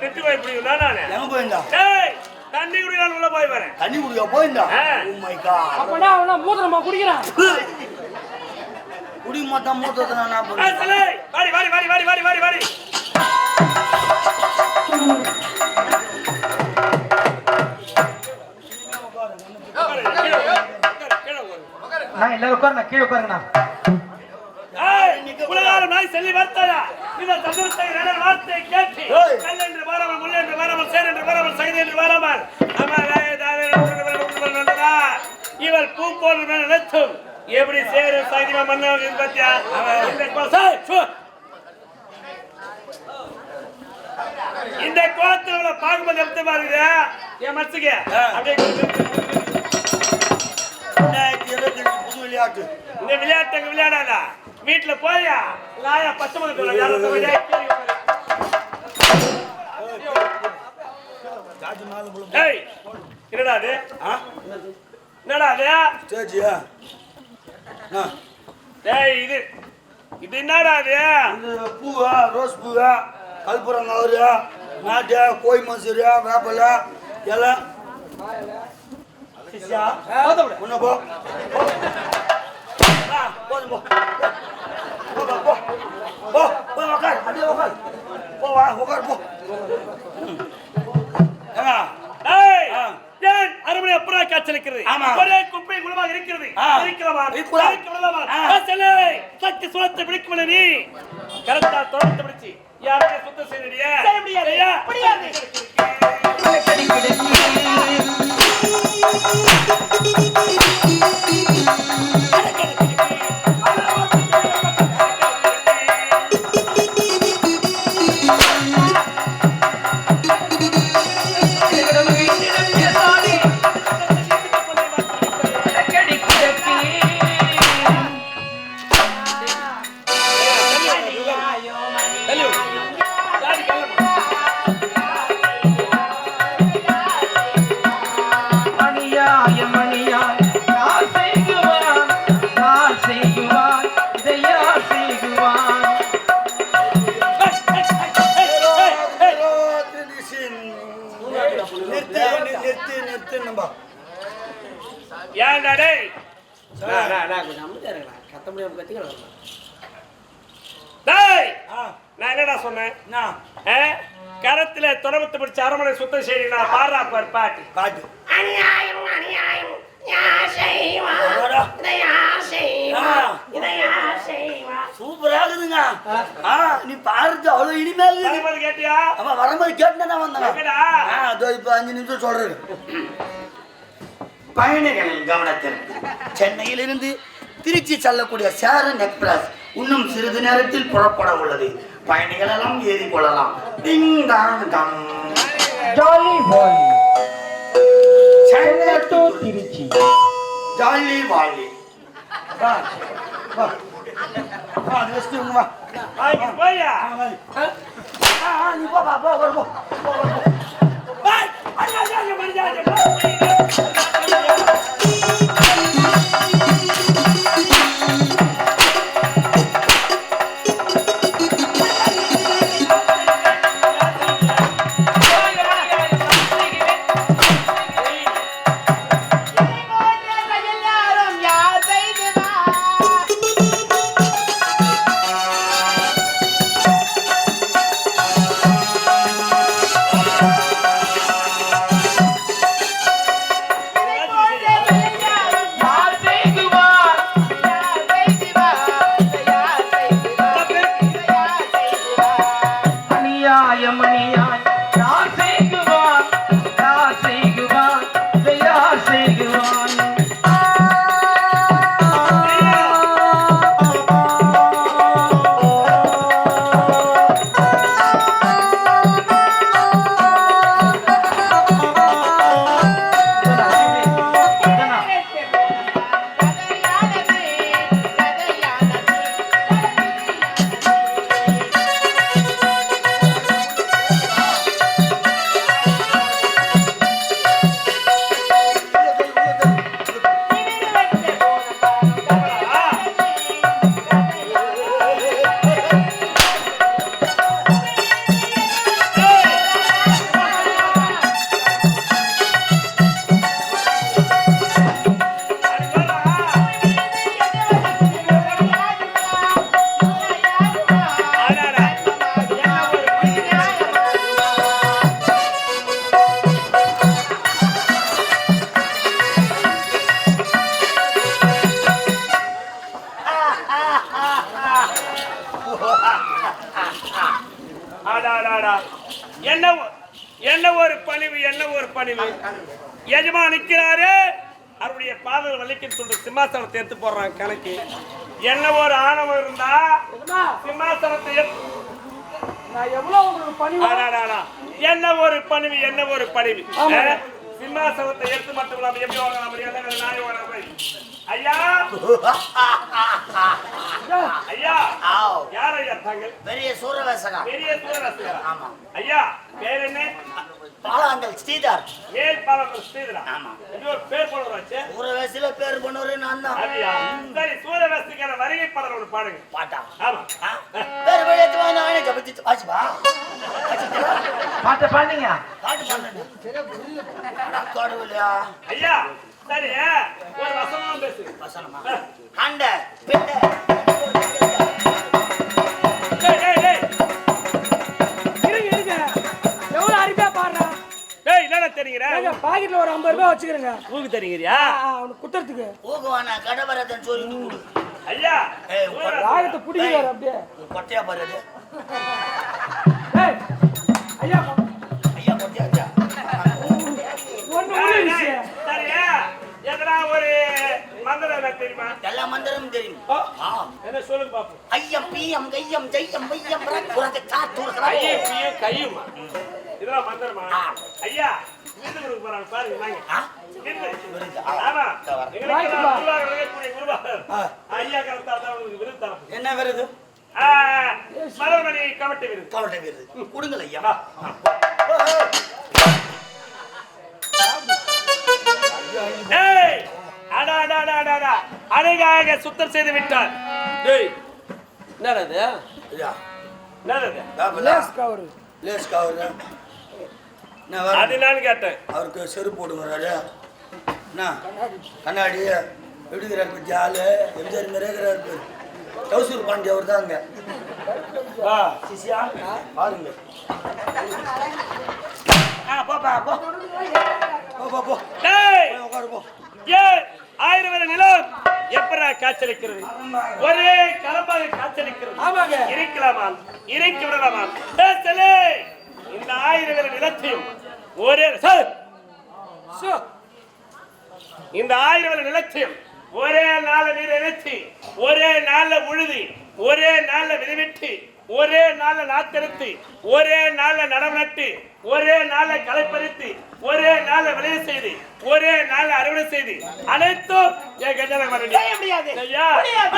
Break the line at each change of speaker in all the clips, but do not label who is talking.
திட்டு போய்
பிடிக்கும். நானே
போயிருந்தா?
தண்ணி குடி நான் உள்ள போய் வரேன்.
தண்ணி குடிக்க போயிருந்தா?
ஆ.
ஓ மை காட்
அப்பனா அவனா மூத்திரமா குடிக்கிறான்?
குடி மாத்தான் மூத்தத்தை நான்
வாடி வாடி வாடி வாடி வாடி வாடி. வாடி.
நான் எல்லாரும் உட்காருண்ணா கீழே உட்காருங்கண்ணா.
ஏய், உலகாலும் நாய் செல்லி வார்த்தையா இந்த சதுரத்தை நல்ல வார்த்தை கேட்டு. கல் என்று வராமல் முள் என்று வராமல் சேர் என்று வராமல் சகதி என்று வராமல். இவள் பூ போல் நினைத்தும் எப்படி சேரு சகிதமா மன்ன பத்தியா? இந்த. இந்த கோலத்தில் பாகுபதி எடுத்து பாருங்க. என் மனசுக்கு அப்படியே
புது விளையாட்டு.
இந்த விளையாட்டுக்கு விளையாடாத? வீட்டுல போயா? நாயா பச்சை யாரும்
மேல முழு
ஏய் என்னடா அது? என்னடா அது?
ஆ.
ஏய் இது இது என்னடா அது?
பூவா ரோஸ் பூவா? கல்புரம் கவரு நாட்டு கோய் மசூரு வேப்பல எல்லாம் உன்ன போ. போதும் போ. போ போய் உக்கார் அப்படியே உக்கார் போ வா உக்கார் போ.
ஏன் காய்ச்சலிக்கிறது
ஆமா.
ஒரே குப்பை குளமாக இருக்கிறது. சக்தி சுரத்தை பிடிக்கவில்லை நீ. கரெக்டா தொடர்ந்து பிடிச்சி. சுத்தம் செய்ய முடியாது. முடியாது. டேய்!
ஆ.
நான் என்னடா சொன்னேன்? கரத்துல தொடர்பத்து பிடிச்ச அரமனை சுத்தம் செய்யறீங்களா பாடுறா பார் பாட்டு.
அநியாயம் அநியாயம்.
சூப்பரா இருக்குதுங்க நீ பாருது அவ்வளவு இனிமையா இருக்குது
கேட்டியா?
அவன் வரும்போது கேட்டு தான் வந்தாங்க
எங்கடா?
ஆ அதோ இப்போ அஞ்சு நிமிஷம் சொல்றேன். பயணிகளின் கவனத்திற்கு சென்னையிலிருந்து திருச்சி செல்லக்கூடிய சேரன் எக்ஸ்பிரஸ் இன்னும் சிறிது நேரத்தில் புறப்பட உள்ளது. பயணிகள் எல்லாம் ஏறி கொள்ளலாம்.
திருச்சி.
ஜாலி வாலி வா
சிம்மாசனத்தை எடுத்து போடுறாங்க கணக்கு. என்ன ஒரு ஆணவம் இருந்தா சிம்மாசனத்தை. என்ன ஒரு பணிவு என்ன ஒரு பணிவு? சிம்மாசனத்தை எடுத்து மட்டும் இல்லாம எப்படி முடியாது நாய் வாங்க ஐயா! ஐயா!
ஆவ்.
யார் ஐயா தாங்கள்?
பெரிய சூரவேசகா.
பெரிய சூரரசிகரா
ஆமா.
ஐயா பேர் என்ன?
பாலாங்கல் ஸ்ரீதர்.
மேல் பாலம் ஸ்ரீதரா?
ஆமா.
இது ஒரு பேர் போல வச்சு
சூரவேசில பேர் பண்ணவரு நான் தான்
சரி சூரரசிகர வருகை பாடல் ஒன்று பாடுங்க.
பாட்டா?
ஆமா?
பேர் வெளியேத்து வா நானே ஜபிச்சு வாசிப்பா?
பாட்ட பாடுங்க
பாட்டு
ஐயா சரி ஒரு வசனமா பேசு.
வசனமா? அண்ட பிண்ட.
பாக்கெட்ல ஒரு ஐம்பது ரூபாய் வச்சுக்கிறேங்க.
ஊக்கு தெரியுறியா
அவனுக்கு குத்துறதுக்கு.
ஊகுவானா கடவரதன் கொடு.
ஐயா.
ராகத்தை பிடிக்கிறாரு அப்படியே.
உன் கொட்டையா பாரு அது.
ஏய், ஐயா
ஐயா
மந்திரம் என்ன தெரியுமா?
எல்லா மந்திரமும் தெரியும்.
ஆ.
ஆ.
என்ன சொல்லுங்க பாப்போம்.
ஐயம் பீயம் கையம் ஜெய்யம் மையம் புறத்தை சாத்தூர்
கையும் கையும் கையுமா. இதெல்லாம் மந்திரமா?
ஆ.
ஐயா விருது போறாங்க. பாருங்க? விருது.
விருது,
விருது
என்ன விருது
மலர்மணி கவட்டை விருது
கவட்டை விருது கொடுங்கள் ஐயா.
அழகாக சுத்தம் செய்து விட்டார். டேய் என்னது என்னது கேட்டேன்.
அவருக்கு செருப்பு என்ன? கண்ணாடி. விடுகிறார் பத்தி ஆளு. எம்ஜிஆர் நிறைகிறார் பேர். டவுசூர் பாண்டி அவர் சிசியா. பாருங்க. ஆ போப்பா போ போ. போ போ
டேய்!
போய் உட்காரு போ.
ஏன் ஆயிரம் வரை நிலம் எப்படா காய்ச்சலிக்கிறது? ஒரே கலப்பாக காய்ச்சலிக்கிறது.
ஆமாங்க.
இருக்கலாமா இறைக்க விடலாமா செல்லே, இந்த ஆயிரம் வரை நிலத்தையும் ஒரே சார்! சோ. இந்த ஆயிரம் வரை நிலத்தையும் ஒரே நாள்ல நீர் இணைச்சி ஒரே நாள்ல உழுதி ஒரே நாள்ல விதைவிட்டு ஒரே நாள்ல நாத்தெடுத்து ஒரே நாள்ல நடவு நட்டு ஒரே நாள்ல களைப்பறித்து ஒரே நாள்ல விளைய செய்து ஒரே நாள்ல அறுவடை செய்து அனைத்தும் என் கஜான
செய்ய முடியாது.
ஐயா
முடியாது.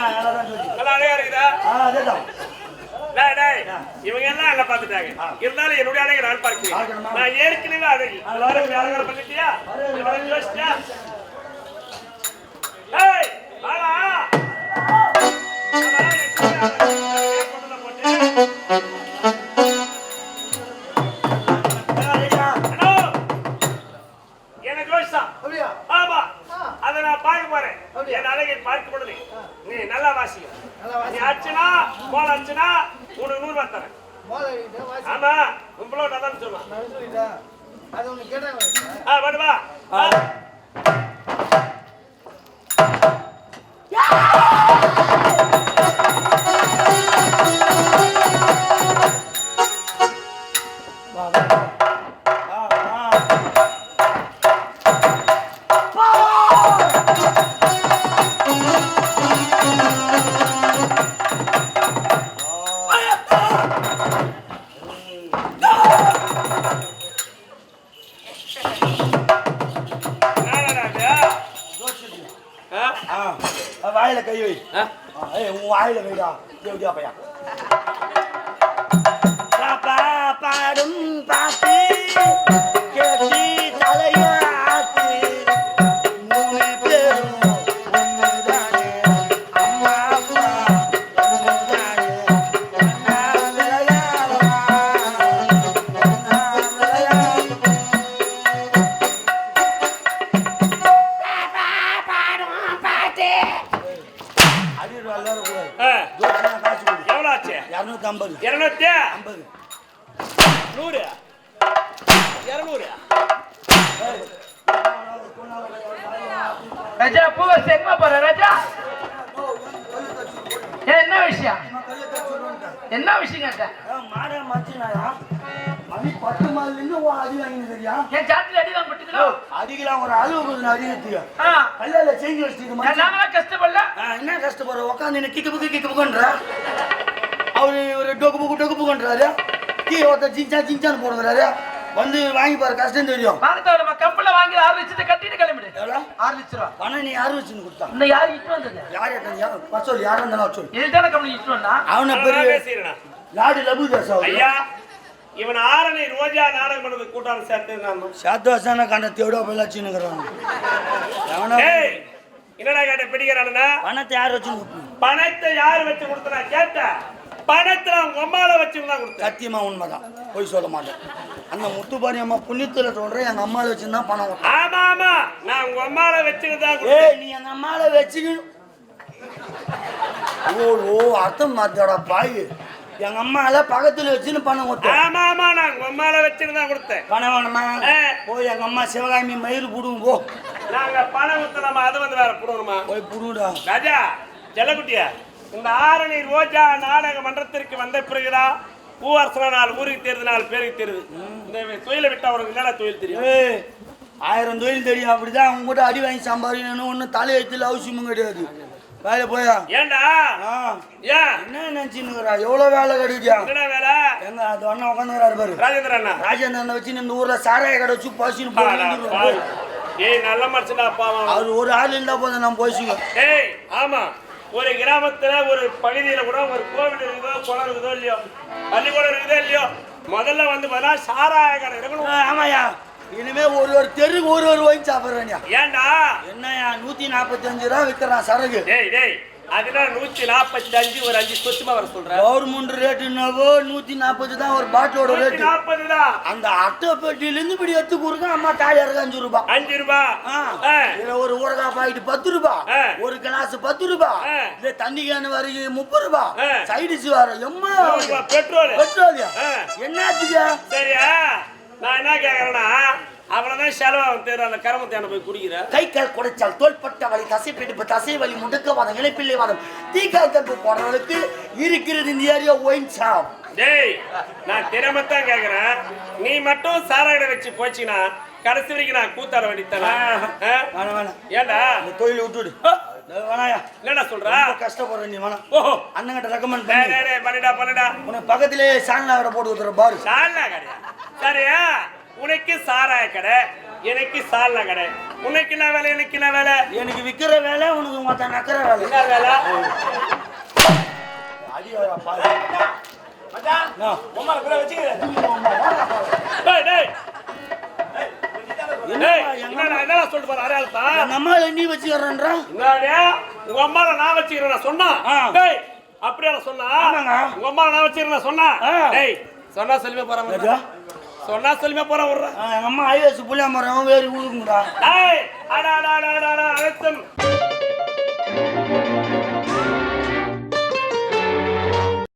நல்லா
நல்லா அழகா இருக்குதா இவங்க எல்லாம் அங்க பாத்துட்டாங்க இருந்தாலும் என்னுடைய அழகை நான் பார்க்கிறேன் ஏற்கனவே அழகி பண்ணிட்டியா ஏய் ரூபாய் தரேன். ஆமா உங்களோட அதான்
சொல்லிட்டேன். அது ஒண்ணு கேட்டாங்க
ஆ வருவா
வாயில கை வை உன் வாயில வைடா எப்படியா பையா இரநூத்தி ஐம்பது
இருநூத்தி
ஐம்பது.
நூறு. இருநூறு.
ராஜா பூவை போற ராஜா. என்ன விஷயம்? என்ன விஷயம் கேட்ட?
மாட மாத்தினாயா? மணி பத்து மாதத்துலேருந்து உன் அடி வாங்கினு தெரியா
என் சாட்டில் அடிதான் பட்டுக்கிறோ
அடிக்கலாம் ஒரு அளவு கொஞ்சம் அதிகத்துக்கு கல்லையில செஞ்சு வச்சுட்டு.
நாங்களாம் கஷ்டப்படல.
என்ன கஷ்டப்படுற? உட்காந்து என்ன கிக்கு புக்கு கிக்கு புக்குன்ற? அவரு ஒரு டொக்கு புக்கு டொக்கு புக்குன்றாரு. கீ ஒருத்தர் ஜிஞ்சா ஜிஞ்சான்னு போடுறாரு. வந்து வாங்கி பாரு கஷ்டம் தெரியும்.
நம்ம கம்பெனில வாங்கி ஆறு லட்சத்தை கட்டிட்டு கிளம்பிடு. ஆறு லட்ச ரூபா.
பணம் நீ யாரு வச்சுன்னு கொடுத்தா?
இன்னும் யாரு இட்டு வந்தது?
யார் யார் சொல்லு யாரா இருந்தாலும் சொல்லு
இதுதானே கம்பெனி இட்டு வந்தா?
அவனை பெரிய லாடு லபு
ஐயா இவன் ஆரணி ரோஜா நாடகம் பண்ணது கூட்டாளி சேர்த்து நான்
சாத்துவாசான கண்ட தேவடா
ஏய் என்னடா கேட்ட பிடிக்கிறானா
பணத்தை யார் வச்சுன்னு கொடுக்கணும்
பணத்தை யார் வச்சு கொடுத்தனா கேட்ட பணத்தை உங்க அம்மால வச்சு தான் கொடுத்தேன்.
சத்தியமா உண்மைதான். போய் சொல்ல மாட்டேன். அந்த முத்துப்பாரி அம்மா புண்ணியத்துல சொல்றேன் எங்க அம்மாவை வச்சுதான் பணம்.
ஆமா ஆமா. நான் உங்க அம்மால வச்சுட்டு தான்
ஏய் நீ எங்க அம்மாவை வச்சுக்கணும் ஓ ஓ அர்த்தம் மாத்தடா பாய். எங்க அம்மால பக்கத்துல வச்சுன்னு பணம் கொடுத்தேன்.
ஆமா ஆமா. நான் உங்க அம்மால வச்சுட்டு தான் கொடுத்தேன்.
பணம் வேணுமா. போய் எங்க அம்மா சிவகாமி மயிறு புடுங்க போ.
நாங்க பணம் ஊத்தலாமா? அது வந்து வேற போடணுமா
போய் புடுடா
ராஜா ஜெல்லக்குட்டியா இந்த ஆரணி ரோஜா நாடக மன்றத்திற்கு வந்த பிறகுதான் பூவரசன நாள் ஊருக்கு தெரியுது நாலு பேருக்கு தெரியுது இந்த தொழிலை விட்டா அவருக்கு என்னடா தொழில் தெரியும்?
ஆயிரம் தொழில் தெரியும். அப்படிதான் அவங்க கூட அடி வாங்கி சம்பாதிக்கணும் ஒன்றும் தலையெழுத்துல அவசியமும் கிடையாது. வேலை போயா?
ஏன்டா
ஆ.
ஏன்?
என்ன நினைச்சுன்னுக்குறா எவ்வளோ வேலை
என்னடா வேலை?
எங்க அது ஒண்ணா உட்காந்துக்கிறாரு பாரு.
ராஜேந்திர அண்ணா.
ராஜேந்திரனை வச்சு இந்த ஊர்ல சாராய கடை வச்சு பசின்னு போய்.
ஏய் நல்ல மனுஷனா பாவம்.
அவர் ஒரு ஆள் இருந்தா போதும் நான் போய்ச்சுங்க
ஏய் ஆமா. ஒரு கிராமத்துல ஒரு பகுதியில கூட ஒரு கோவில் இருக்குதோ குளம் இருக்குதோ இல்லையோ? பள்ளிக்கூடம் இருக்குதோ இல்லையோ? முதல்ல வந்து பார்த்தா சாராய கடை இருக்கணும்
ஆமாயா இனிமே ஒரு ஒரு தெருக்கு ஒரு ஒரு வாங்கி சாப்பிடுறேன்யா.
ஏன்டா
என்னய்யா நூத்தி நாற்பத்தஞ்சு ரூபா விற்கிறான் சரகு.
டேய் டேய். அதுனா நூத்தி நாற்பத்தி அஞ்சு ஒரு அஞ்சு சொத்துமா வர சொல்ற?
கவர்மெண்ட் ரேட் என்னவோ நூத்தி நாற்பது தான் ஒரு பாட்டிலோட ரேட்டு
நாற்பது தான்.
அந்த அட்டை பெட்டியில இருந்து இப்படி எடுத்து கொடுக்க அம்மா தாலி இறக்க அஞ்சு ரூபாய்
அஞ்சு ரூபா.
ஆ,
ஆ.
இதுல ஒரு ஊறுகாய் பாக்கெட் பத்து ரூபாய். ஒரு கிளாஸ் பத்து ரூபாய். இல்ல தண்ணி கேன் வரைக்கும் முப்பது ரூபாய். சைடிஸ் வர எம்மா?
பெட்ரோல்.
பெட்ரோலியா. என்னத்துக்கு
சரியா? நான் என்ன கேக்குறேன்னா அவ்வளவுதான் செலவாகும் தேர் அந்த கரமத்தையான போய் குடிக்கிற.
கை கால் குடைச்சால் தோள்பட்ட வலி தசை பிடிப்பு தசை வலி முடுக்கவாதம் இணைப்பிள்ளை வாதம். தீக்கால் தப்பு போடுறவங்களுக்கு இருக்கிறது இந்த ஏரியா ஒயின் ஷாப்
டேய் நான் திறமத்தான் கேக்குறேன். நீ மட்டும் சாராயிட வச்சு போச்சுன்னா கடைசி வரைக்கும் நான் கூத்தாட
வேணாம்
ஏண்டா?
இந்த தொழில் விட்டுடு
என்னடா சொல்ற?
கஷ்டப்படுற நீ வேணாம்.
ஓஹோ.
அண்ணங்கிட்ட ரெக்கமெண்ட் பண்ணி.
பண்ணுடா பண்ணுடா.
உனக்கு பக்கத்திலே சாணாவரை போட்டு ஊத்துற பாரு.
சால்னா கடை சரியா? உனக்கு சாராய கடை எனக்கு சால்னா கடை. உனக்கு என்ன வேலை எனக்கு என்ன வேலை?
எனக்கு விக்கிற வேலை உனக்கு மொத்த நக்கிற வேலை.
என்ன வேலை?
நீ. வச்சுக்கிறன்றா?
என்னடா உங்க அம்மால நான் வச்சுக்கிறேன் சொன்னா. அப்படியே சொன்னா. உங்க அம்மால நான் வச்சுக்கிறேன் சொன்னா. சொன்னா போறேன்
ஏதா?
சொன்னா சொல்லுமே போறேன் விடுறேன்
எங்க அம்மா ஐஎஸ் புளியா மரம் வேறு ஊருக்குங்கடா
டேய் அடா அடா அடா அடா அனைத்தும்